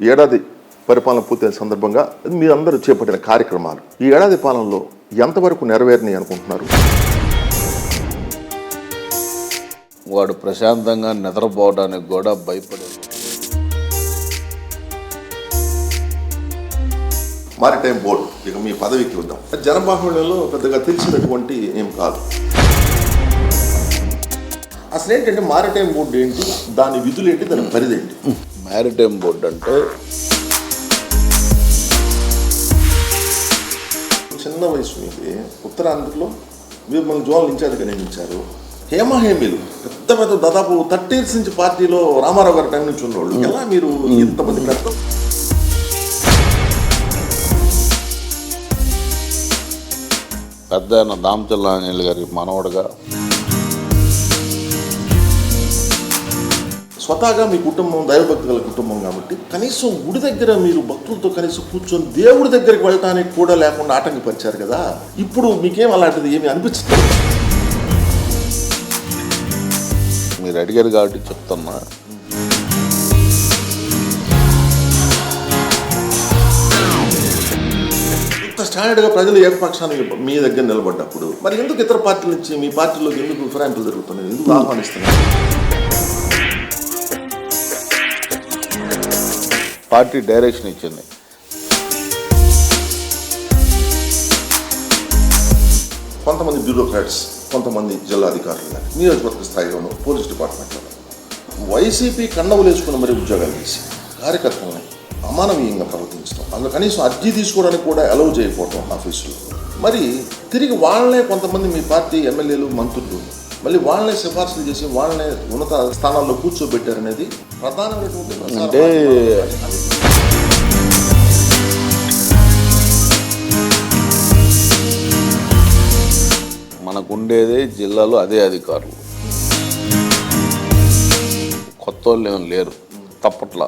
ఏడాది పరిపాలన పూర్తయిన సందర్భంగా మీరందరూ చేపట్టిన కార్యక్రమాలు ఈ ఏడాది పాలనలో ఎంతవరకు నెరవేరినాయి అనుకుంటున్నారు? వాడు ప్రశాంతంగా నిద్రపోవడానికి కూడా భయపడేది మారిటైమ్ బోర్డు ఇక మీ పదవికి వద్దాం జనబాహుళ్యంలో పెద్దగా తెలిసినటువంటి ఏం కాదు. అసలు ఏంటంటే మారిటైమ్ బోర్డు ఏంటి? దాని విధులు ఏంటి దాని పరిధి ఏంటి? మ్యారిటైమ్ బోర్డు అంటే చిన్న వయసు మీది. ఉత్తరాంధ్రలో మీరు మన జోనల్ ఇన్ఛార్జ్గా నియమించారు. హేమహేమిలు పెద్ద పెద్ద దాదాపు థర్టీ ఇయర్స్ నుంచి పార్టీలో రామారావు గారి టైం నుంచి ఉన్నవాళ్ళు ఎలా మీరు ఇంతమంది పెద్ద పెద్ద దామచల్ల ఆంజనేయులు గారి మనవడుగా స్వతహాగా మీ కుటుంబం దైవభక్తి గల కుటుంబం కాబట్టి కనీసం గుడి దగ్గర మీరు భక్తులతో కనీసం కూర్చొని దేవుడి దగ్గరికి వెళ్ళటానికి కూడా లేకుండా ఆటంకపరిచారు కదా. ఇప్పుడు మీకేం అలాంటిది? ఏమి అనిపించదు మీరు అడిగారు కాబట్టి చెప్తున్నా. స్టాండర్డ్గా ప్రజలు ఏకపక్షానికి మీ దగ్గర నిలబడ్డప్పుడు మరి ఎందుకు ఇతర పార్టీల నుంచి మీ పార్టీలో ఎందుకు ఫిరాయింపులు జరుగుతున్నాయి? ఎందుకు ఆహ్వానిస్తున్నారు? పార్టీ డైరెక్షన్ ఇచ్చింది. కొంతమంది బ్యూరోక్రాట్స్ కొంతమంది జిల్లా అధికారులు నియోజకవర్గ స్థాయిలోనూ పోలీస్ డిపార్ట్మెంట్లో వైసీపీ కండవులు వేసుకుని మరి ఉద్యోగాలు చేసి కార్యకర్తలని అమానవీయంగా ప్రవర్తించడం అందులో కనీసం అర్జీ తీసుకోవడానికి కూడా అలౌ చేయకపోవడం ఆఫీసులో. మరి తిరిగి వాళ్ళనే కొంతమంది మీ పార్టీ ఎమ్మెల్యేలు మంత్రులు మళ్ళీ వాళ్ళనే సిఫార్సులు చేసి వాళ్ళనే ఉన్నత స్థానాల్లో కూర్చోబెట్టారనేది ప్రధానమైనటువంటి అంటే మనకుండేదే జిల్లాలో అదే అధికారులు. కొత్త వాళ్ళు ఏం లేరు. తప్పట్లా.